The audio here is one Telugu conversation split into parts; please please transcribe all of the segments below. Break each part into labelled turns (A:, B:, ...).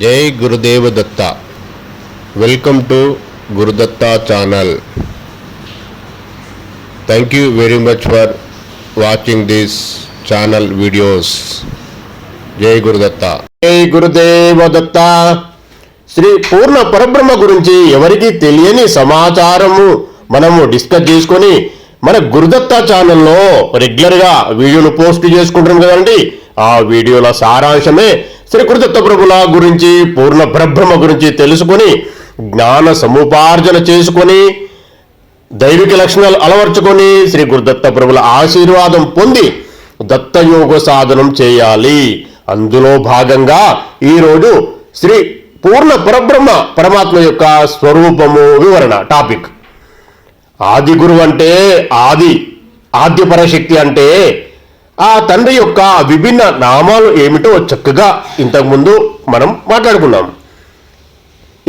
A: జై Gurudeva Datta. Welcome to Gurudatta channel thank you very much for watching this channel videos జై గురుదత్త జై గురుదేవ దత్త శ్రీ పూర్ణ పరబ్రహ్మ గురించి ఎవరికి తెలియని సమాచారము మనము డిస్కస్ చేసుకొని మన గురుదత్త ఛానల్లో రెగ్యులర్గా వీడియోలు పోస్ట్ చేసుకుంటాం కదండి. ఆ వీడియోల సారాంశమే శ్రీ గురుదత్త ప్రభుల గురించి పూర్ణ పరబ్రహ్మ గురించి తెలుసుకొని జ్ఞాన సముపార్జన చేసుకొని దైవిక లక్షణాలు అలవర్చుకొని శ్రీ గురుదత్త ప్రభుల ఆశీర్వాదం పొంది దత్తయోగ సాధనం చేయాలి. అందులో భాగంగా ఈరోజు శ్రీ పూర్ణ పరబ్రహ్మ పరమాత్మ యొక్క స్వరూపము వివరణ టాపిక్. ఆది గురువు అంటే ఆది ఆద్య పరశక్తి అంటే ఆ తండ్రి యొక్క విభిన్న నామాలు ఏమిటో చక్కగా ఇంతకుముందు మనం మాట్లాడుకున్నాం.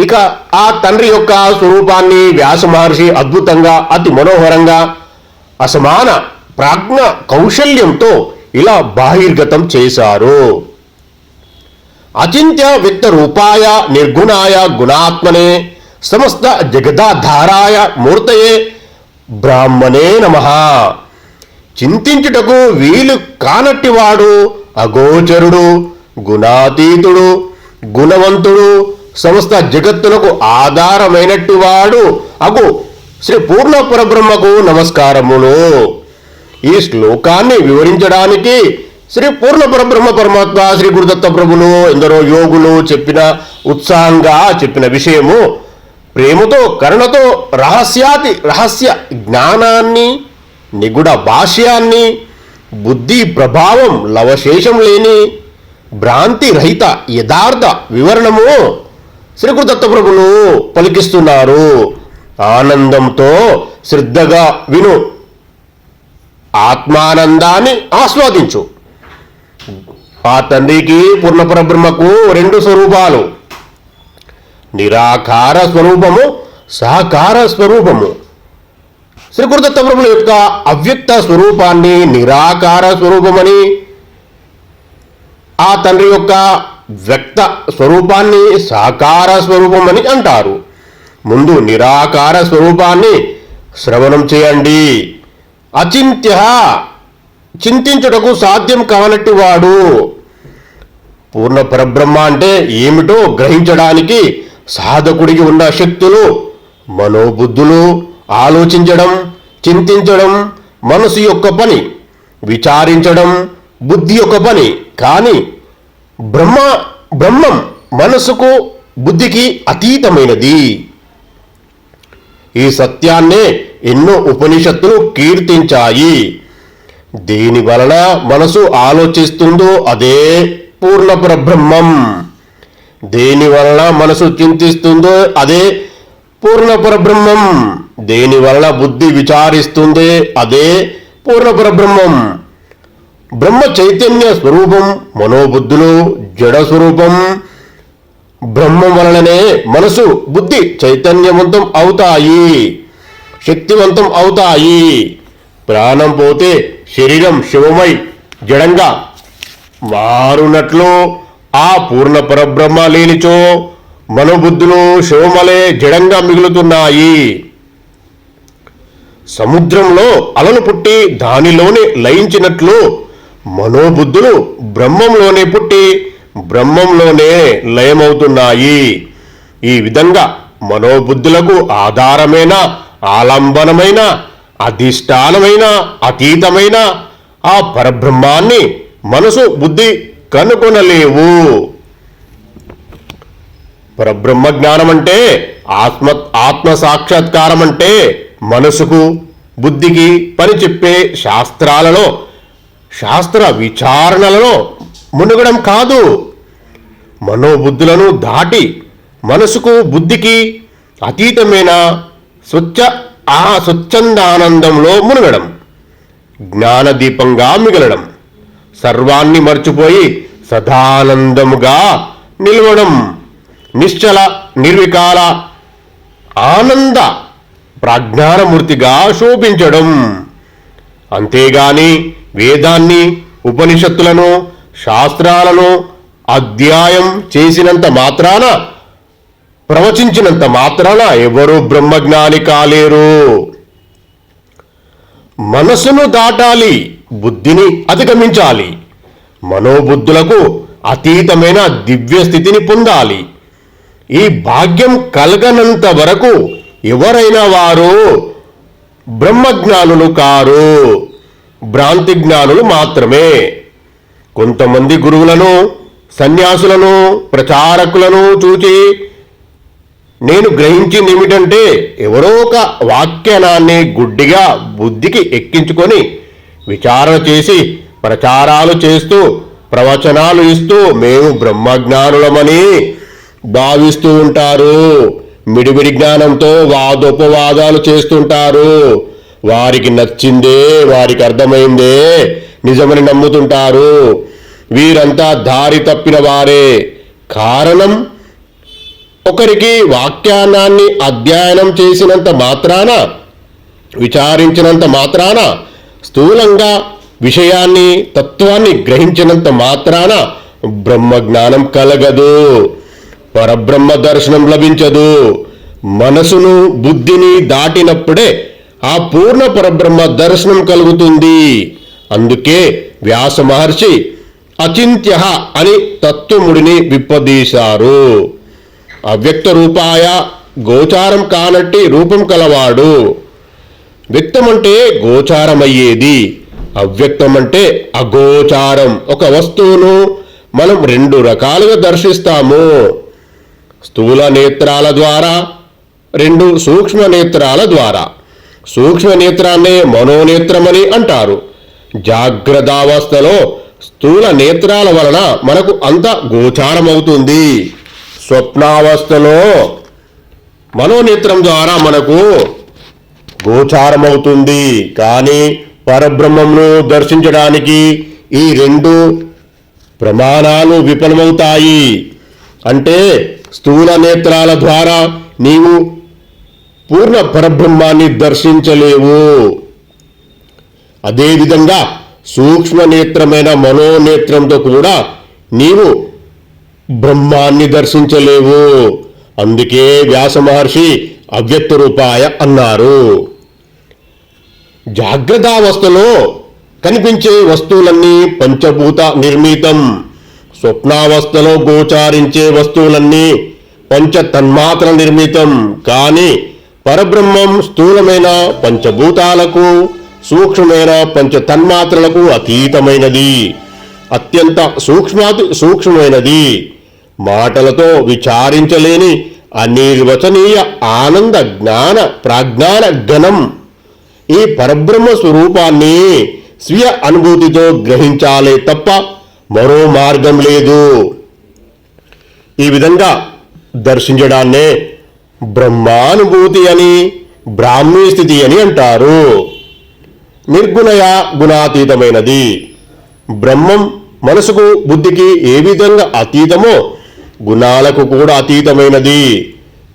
A: ఇక ఆ తండ్రి యొక్క స్వరూపాన్ని వ్యాస మహర్షి అద్భుతంగా అతి మనోహరంగా అసమాన ప్రాజ్ఞ కౌశల్యంతో ఇలా బాహిర్గతం చేశారు. అచింత్య విత్త రూపాయ నిర్గుణాయ గుణాత్మనే సమస్త జగదాధారాయ మూర్తయే బ్రాహ్మణే నమ. చింతించుటకు వీలు కానట్టివాడు అగోచరుడు గుణాతీతుడు గుణవంతుడు సమస్త జగత్తులకు ఆధారమైనట్టివాడు. అగు శ్రీ పూర్ణ పరబ్రహ్మకు నమస్కారములు. ఈ శ్లోకాన్ని వివరించడానికి శ్రీ పూర్ణ పరబ్రహ్మ పరమాత్మ శ్రీ గురుదత్త ప్రభులు ఎందరో యోగులు చెప్పిన ఉత్సాహంగా చెప్పిన విషయము ప్రేమతో కరుణతో రహస్యాతి రహస్య జ్ఞానాన్ని నిగుడ భాష్యాన్ని బుద్ధి ప్రభావం లవశేషం లేని భ్రాంతి రహిత యథార్థ వివరణము శ్రీ ప్రభులు పలికిస్తున్నారు. ఆనందంతో శ్రద్ధగా విను. ఆత్మానందాన్ని ఆస్వాదించు. ఆ తండ్రికి పూర్ణపరబ్రహ్మకు రెండు స్వరూపాలు. నిరాకార స్వరూపము సాకార స్వరూపము. శ్రీ గురుదత్త ప్రభుల యొక్క అవ్యక్త స్వరూపాన్ని నిరాకార స్వరూపమని ఆ తండ్రి యొక్క వ్యక్త స్వరూపాన్ని సాకార స్వరూపమని అంటారు. ముందు నిరాకార స్వరూపాన్ని శ్రవణం చేయండి. అచింత్య చింతించుటకు సాధ్యం కానట్టి వాడు పూర్ణ పరబ్రహ్మ అంటే ఏమిటో గ్రహించడానికి సాధకుడికి ఉన్న శక్తులు మనోబుద్ధులు ఆలోచించడం చింతించడం మనసు యొక్క పని విచారించడం బుద్ధి యొక్క పని. కానీ బ్రహ్మ బ్రహ్మం మనసుకు బుద్ధికి అతీతమైనది. ఈ సత్యాన్నే ఎన్నో ఉపనిషత్తులు కీర్తించాయి. దేని వలన మనసు ఆలోచిస్తుందో అదే పూర్ణ పరబ్రహ్మం. దేని వలన మనసు చింతిస్తుందో అదే పూర్ణ పరబ్రహ్మం. దేని వలన బుద్ధి విచారిస్తుంది? అదే పూర్ణ పరబ్రహ్మం. బ్రహ్మ చైతన్య స్వరూపం మనోబుద్ధులు జడ స్వరూపం. బ్రహ్మం వలననే మనసు బుద్ధి చైతన్యవంతం అవుతాయి శక్తివంతం అవుతాయి. ప్రాణం పోతే శరీరం శివమై జడంగా మారునట్లు ఆ పూర్ణ పరబ్రహ్మ లేనిచో మనోబుద్ధులు శివమలే జడంగా మిగులుతున్నాయి. సముద్రంలో అలలు పుట్టి దానిలోనే లయించినట్లు మనోబుద్ధులు బ్రహ్మంలోనే పుట్టి బ్రహ్మంలోనే లయమవుతున్నాయి. ఈ విధంగా మనోబుద్ధులకు ఆధారమైన ఆలంబనమైన అధిష్టానమైన అతీతమైన ఆ పరబ్రహ్మాన్ని మనసు బుద్ధి కనుగొనలేవు పరబ్రహ్మ జ్ఞానం అంటే ఆత్మ ఆత్మ సాక్షాత్కారం అంటే మనసుకు బుద్ధికి పని చెప్పే శాస్త్రాలలో శాస్త్ర విచారణలలో మునుగడం కాదు. మనోబుద్ధులను దాటి మనసుకు బుద్ధికి అతీతమైన స్వచ్ఛ ఆ స్వచ్ఛందానందంలో మునగడం జ్ఞానదీపంగా మిగలడం సర్వాన్ని మర్చిపోయి సదానందముగా నిలవడం నిశ్చల నిర్వికాల ఆనంద ప్రాజ్ఞానమూర్తిగా శోభించడం. అంతేగాని వేదాన్ని ఉపనిషత్తులను శాస్త్రాలను అధ్యాయం చేసినంత మాత్రాన ప్రవచించినంత మాత్రాన ఎవరు బ్రహ్మజ్ఞాని కాలేరు. మనసును దాటాలి బుద్ధిని అధిగమించాలి. మనోబుద్ధులకు అతీతమైన దివ్య స్థితిని పొందాలి. ఈ భాగ్యం కలగనంత వరకు ఎవరైనా వారు బ్రహ్మజ్ఞానులు కారు భ్రాంతి జ్ఞానులు మాత్రమే. కొంతమంది గురువులను సన్యాసులను ప్రచారకులను చూచి నేను గ్రహించింది ఏమిటంటే ఎవరో ఒక వాక్యనాన్ని గుడ్డిగా బుద్ధికి ఎక్కించుకొని విచారణ చేసి ప్రచారాలు చేస్తూ ప్రవచనాలు ఇస్తూ మేము బ్రహ్మజ్ఞానులమని భావిస్తూ ఉంటారు. మిడిమిడి జ్ఞానంతో వాదోపవాదాలు చేస్తుంటారు. వారికి నచ్చిందే వారికి అర్థమైందే నిజమని నమ్ముతుంటారు. వీరంతా దారి తప్పిన వారే. కారణం? ఒకరికి వాక్యానాన్ని అధ్యయనం చేసినంత మాత్రాన విచారించినంత మాత్రాన స్థూలంగా విషయాన్ని తత్వాన్ని గ్రహించినంత మాత్రాన బ్రహ్మజ్ఞానం కలగదు. పరబ్రహ్మ దర్శనం లభించదు. మనసును బుద్ధిని దాటినప్పుడే ఆ పూర్ణ పరబ్రహ్మ దర్శనం కలుగుతుంది. అందుకే వ్యాస మహర్షి అచింత్య అని తత్వముడిని విప్పదీశారు. అవ్యక్త రూపాయ గోచారం కానట్టి రూపం కలవాడు. వ్యక్తమంటే గోచారమయ్యేది అవ్యక్తమంటే అగోచారం. ఒక వస్తువును మనం రెండు రకాలుగా దర్శిస్తాము. స్థూల నేత్రాల ద్వారా రెండు సూక్ష్మ నేత్రాల ద్వారా. సూక్ష్మ నేత్రాన్నే మనోనేత్రమని అంటారు. జాగ్రత్తావస్థలో స్థూల నేత్రాల వలన మనకు అంత గోచారమవుతుంది. స్వప్నావస్థలో మనోనేత్రం ద్వారా మనకు గోచారమవుతుంది. కానీ పరబ్రహ్మంను దర్శించడానికి ఈ రెండు ప్రమాణాలు విఫలమవుతాయి. అంటే స్థూల నేత్రాల ద్వారా నీవు పూర్ణ పరబ్రహ్మాన్ని దర్శించలేవు. అదేవిధంగా సూక్ష్మ నేత్రమైన మనోనేత్రంతో కూడా నీవు బ్రహ్మాన్ని దర్శించలేవు. అందుకే వ్యాస మహర్షి అవ్యక్త రూపాయ అన్నారు. జాగ్రత్తావస్థలో కనిపించే వస్తువులన్నీ పంచభూత నిర్మితం. స్వప్నావస్థలో గోచారించే వస్తువులన్నీ పంచ తన్మాత్ర నిర్మితం. కానీ పరబ్రహ్మం స్థూలమైన పంచభూతాలకు సూక్ష్మమైన పంచ తన్మాత్రలకు అతీతమైనది. అత్యంత సూక్ష్మాతి సూక్ష్మమైనది. మాటలతో విచారించలేని అనిర్వచనీయ ఆనంద జ్ఞాన ప్రాజ్ఞాన గణం ఈ పరబ్రహ్మ స్వరూపాన్ని స్వీయ అనుభూతితో గ్రహించాలే తప్ప మరో మార్గం లేదు. ఈ విధంగా దర్శించడాన్నే బ్రహ్మానుభూతి అని బ్రాహ్మీ స్థితి అని అంటారు. నిర్గుణయ గుణాతీతమైనది. బ్రహ్మం మనసుకు బుద్ధికి ఏ విధంగా అతీతమో గుణాలకు కూడా అతీతమైనది.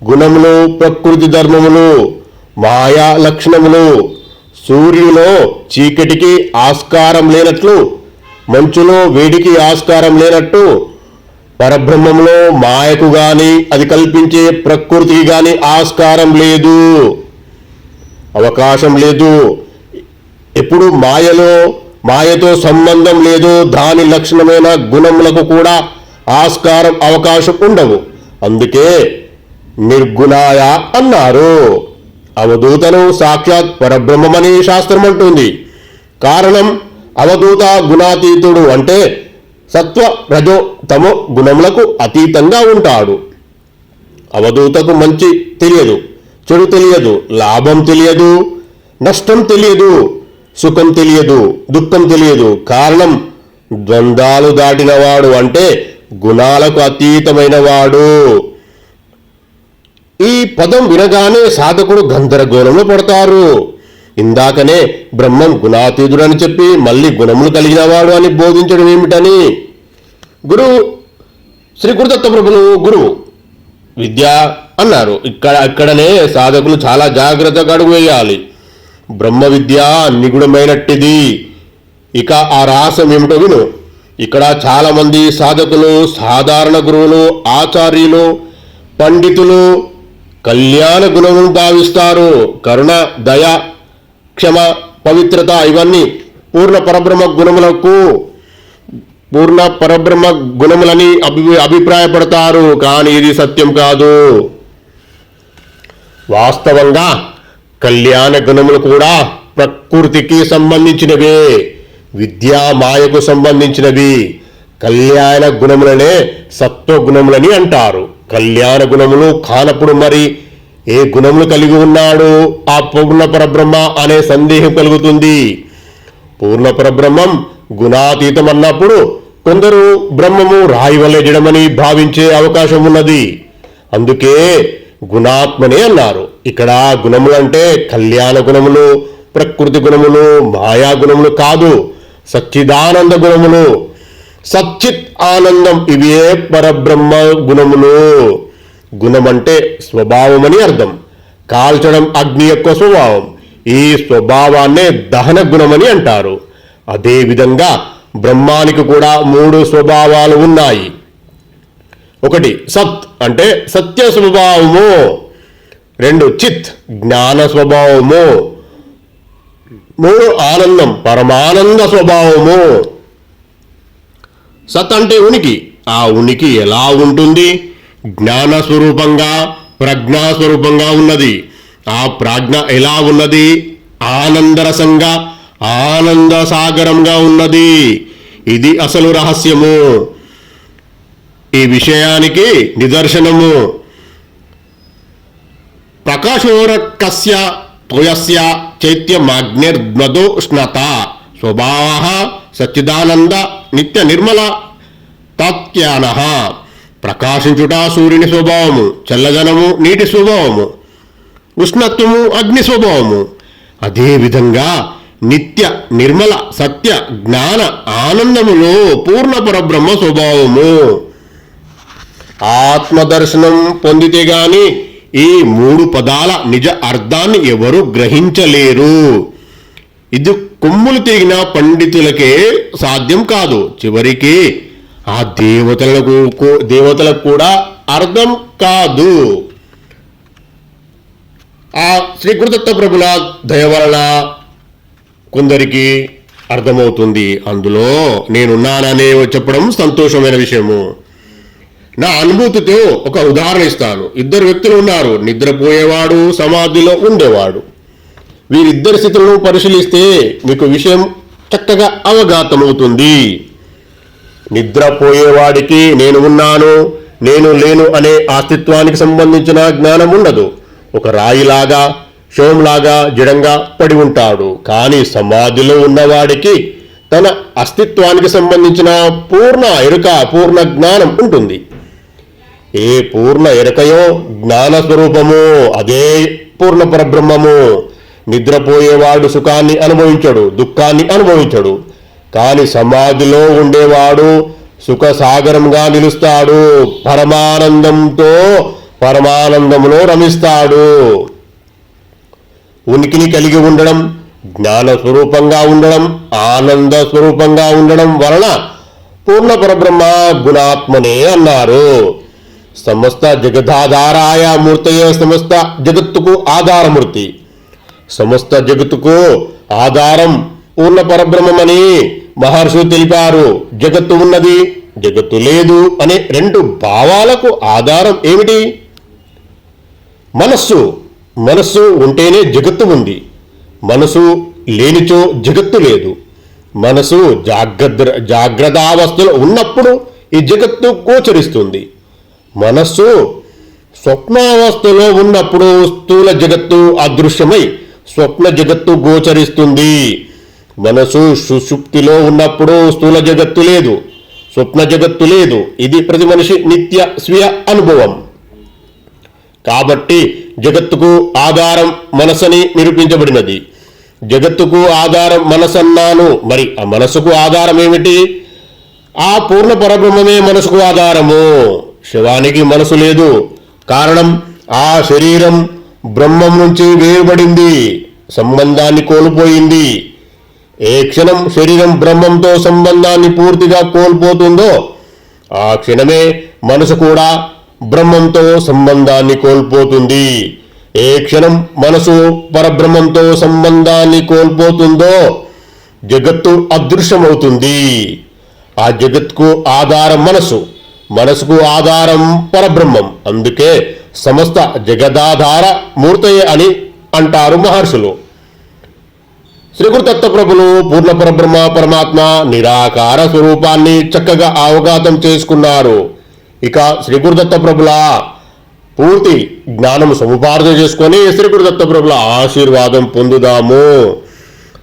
A: గుణములు ప్రకృతి ధర్మములు మాయా లక్షణములు సూర్యులో చీకటికి ఆస్కారం లేనట్లు మంచులో వేడికి ఆస్కారం లేనట్టు పరబ్రహ్మంలో మాయకు గాని అది కల్పించే ప్రకృతికి గాని ఆస్కారం లేదు. అవకాశం లేదు. ఎప్పుడు మాయలో మాయతో సంబంధం లేదు దాని లక్షణమైన గుణములకు కూడా ఆస్కారం అవకాశం ఉండవు. అందుకే నిర్గుణాయ అన్నారు. అవధూతను సాక్షాత్ పరబ్రహ్మమని శాస్త్రం అంటుంది కారణం అవధూత గుణాతీతుడు అంటే సత్వ రజో తమో గుణములకు అతీతంగా ఉంటాడు. అవధూతకు మంచి తెలియదు చెడు తెలియదు లాభం తెలియదు నష్టం తెలియదు సుఖం తెలియదు దుఃఖం తెలియదు. కారణం ద్వంద్వాలు దాటినవాడు అంటే గుణాలకు అతీతమైన వాడు. ఈ పదం వినగానే సాధకుడు గందరగోళంలో పడతారు. ఇందాకనే బ్రహ్మం గుణాతీతుడు అని చెప్పి మళ్ళీ గుణములు కలిగినవాడు అని బోధించడం ఏమిటని? గురువు శ్రీ గురుదత్త ప్రభులు గురువు విద్య అన్నారు. ఇక్కడ అక్కడనే సాధకులు చాలా జాగ్రత్తగా అడుగు వేయాలి. బ్రహ్మ విద్య నిగుణమైనట్టిది. ఇక ఆ రహస్యం ఏమిటో విను. ఇక్కడ చాలామంది సాధకులు సాధారణ గురువులు ఆచార్యులు పండితులు కళ్యాణ గుణమును భావిస్తారు. కరుణ దయ క్షమ పవిత్రత ఇవన్నీ పూర్ణ పరబ్రహ్మ గుణములకు పూర్ణ పరబ్రహ్మ గుణములని అభి అభిప్రాయపడతారు. కానీ ఇది సత్యం కాదు. వాస్తవంగా కళ్యాణ గుణములు కూడా ప్రకృతికి సంబంధించినవే విద్యా మాయకు సంబంధించినవి. కళ్యాణ గుణములనే సత్వగుణములని అంటారు. కళ్యాణ గుణములు కానప్పుడు మరి ఏ గుణములు కలిగి ఉన్నాడు? ఆ పూర్ణ పరబ్రహ్మ అనే సందేహం కలుగుతుంది. పూర్ణ పరబ్రహ్మం గుణాతీతం అన్నప్పుడు కొందరు బ్రహ్మము రాయి వల్లెజడమని భావించే అవకాశం ఉన్నది. అందుకే గుణాత్మనే అన్నారు. ఇక్కడ గుణములంటే కళ్యాణ గుణములు ప్రకృతి గుణములు మాయా గుణములు కాదు సచ్చిదానంద గుణములు. సచ్చిత్ ఆనందం ఇవే పరబ్రహ్మ గుణములు. గుణమంటే స్వభావమని అర్థం. కాల్చడం అగ్ని యొక్క స్వభావం. ఈ స్వభావాన్నే దహన గుణమని అంటారు. అదేవిధంగా బ్రహ్మానికి కూడా మూడు స్వభావాలు ఉన్నాయి. ఒకటి సత్ అంటే సత్య స్వభావము. రెండు చిత్ జ్ఞాన స్వభావము. మూడు ఆనందం పరమానంద స్వభావము. సత్ అంటే ఉనికి. ఆ ఉనికి ఎలా ఉంటుంది? జ్ఞానస్వరూపంగా ప్రజ్ఞాస్వరూపంగా ఉన్నది. ఆ ప్రాజ్ఞ ఎలా ఉన్నది? ఆనందరసంగా ఆనంద సాగరంగా ఉన్నది. ఇది అసలు రహస్యము. ఈ విషయానికి నిదర్శనము. ప్రకాశోరకస్య తోయస్య చైత్యమాగ్నిర్మదోష్ణత స్వభావ సచ్చిదానంద నిత్య నిర్మల తాత్యాన ప్రకాశించుట సూర్యుని స్వభావము చల్లదనము నీటి స్వభావము ఉష్ణత్వము అగ్ని స్వభావము. అదేవిధంగా నిత్య నిర్మల సత్య జ్ఞాన ఆనందములో పూర్ణ పరబ్రహ్మ స్వభావము. ఆత్మదర్శనం పొందితే గాని ఈ మూడు పదాల నిజ అర్థాన్ని ఎవరు గ్రహించలేరు. ఇది కొమ్ములు తిరిగిన పండితులకే సాధ్యం కాదు. చివరికి ఆ దేవతలకు దేవతలకు కూడా అర్థం కాదు. ఆ శ్రీకృతత్వ ప్రభుల దయ వలన కొందరికి అర్థమవుతుంది. అందులో నేనున్నాననే చెప్పడం సంతోషమైన విషయము. నా అనుభూతితో ఒక ఉదాహరణ ఇస్తాను. ఇద్దరు వ్యక్తులు ఉన్నారు. నిద్రపోయేవాడు సమాధిలో ఉండేవాడు. వీరిద్దరి స్థితులను పరిశీలిస్తే మీకు విషయం చక్కగా అవగాతమవుతుంది. నిద్రపోయేవాడికి నేను ఉన్నాను నేను లేను అనే అస్తిత్వానికి సంబంధించిన జ్ఞానం ఉండదు. ఒక రాయిలాగా శవంలాగా జడంగా పడి ఉంటాడు. కానీ సమాధిలో ఉన్నవాడికి తన అస్తిత్వానికి సంబంధించిన పూర్ణ ఎరుక పూర్ణ జ్ఞానం ఉంటుంది. ఏ పూర్ణ ఎరుకయో జ్ఞాన స్వరూపము అదే పూర్ణ పరబ్రహ్మము. నిద్రపోయేవాడు సుఖాన్ని అనుభవించడు దుఃఖాన్ని అనుభవించడు. కాని సమాధిలో ఉండేవాడు సుఖ సాగరంగా నిలుస్తాడు. పరమానందంతో పరమానందంలో రమిస్తాడు. ఉనికిని కలిగి ఉండడం జ్ఞాన స్వరూపంగా ఉండడం ఆనంద స్వరూపంగా ఉండడం వలన పూర్ణ పరబ్రహ్మ గుణాత్మనే అన్నారు. సమస్త జగదాధారాయ మూర్తయే సమస్త జగత్తుకు ఆధారమూర్తి. సమస్త జగత్తుకు ఆధారం పూర్ణ పరబ్రహ్మమని మహర్షులు తెలిపారు. జగత్తు ఉన్నది జగత్తు లేదు అనే రెండు భావాలకు ఆధారం ఏమిటి? మనస్సు మనస్సు ఉంటేనే జగత్తు ఉంది. మనసు లేనిచో జగత్తు లేదు. మనసు జాగ్రత్త జాగ్రత్తావస్థలో ఉన్నప్పుడు ఈ జగత్తు గోచరిస్తుంది. మనస్సు స్వప్నావస్థలో ఉన్నప్పుడు స్థూల జగత్తు అదృశ్యమై స్వప్న జగత్తు గోచరిస్తుంది. మనసు సుషుప్తిలో ఉన్నప్పుడు స్థూల జగత్తు లేదు స్వప్న జగత్తు లేదు. ఇది ప్రతి మనిషి నిత్య స్వీయ అనుభవం. కాబట్టి జగత్తుకు ఆధారం మనసని నిరూపించబడినది. జగత్తుకు ఆధారం మనసన్నాను. మరి ఆ మనసుకు ఆధారం ఏమిటి? ఆ పూర్ణ పరబ్రహ్మమే మనసుకు ఆధారము. శివానికి మనసు లేదు. కారణం ఆ శరీరం బ్రహ్మం నుంచి వేరుబడింది సంబంధాన్ని కోల్పోయింది. ఏ క్షణం శరీరం బ్రహ్మంతో సంబంధాన్ని పూర్తిగా కోల్పోతుందో ఆ క్షణమే మనసు కూడా బ్రహ్మంతో సంబంధాన్ని కోల్పోతుంది. ఏ క్షణం మనసు పరబ్రహ్మంతో సంబంధాన్ని కోల్పోతుందో జగత్తు అదృశ్యమవుతుంది. ఆ జగత్కు ఆధారం మనసు మనసుకు ఆధారం పరబ్రహ్మం. అందుకే సమస్త జగదాధార మూర్తయే అని అంటారు మహర్షులు. శ్రీగురుదత్త ప్రభులు పూర్ణ పరబ్రహ్మ పరమాత్మ నిరాకార స్వరూపాన్ని చక్కగా అవగాహం చేసుకున్నారు. ఇక శ్రీగురుదత్త ప్రభుల పూర్తి జ్ఞానం సముపార్జన చేసుకొని శ్రీగురుదత్త ప్రభుల ఆశీర్వాదం పొందుదాము.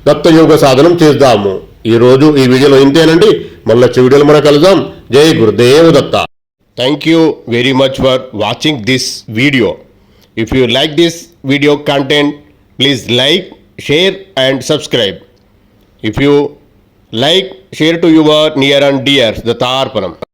A: దత్తయోగ సాధనం చేద్దాము. ఈరోజు ఈ వీడియోలో ఇంతేనండి. మళ్ళీ వచ్చే వీడియోలో మనం కలుద్దాం. జై Gurudeva Datta. Thank you very much for watching this video if you like this video content please like share and subscribe. If you like, share to your near and dear, the Tarpanam.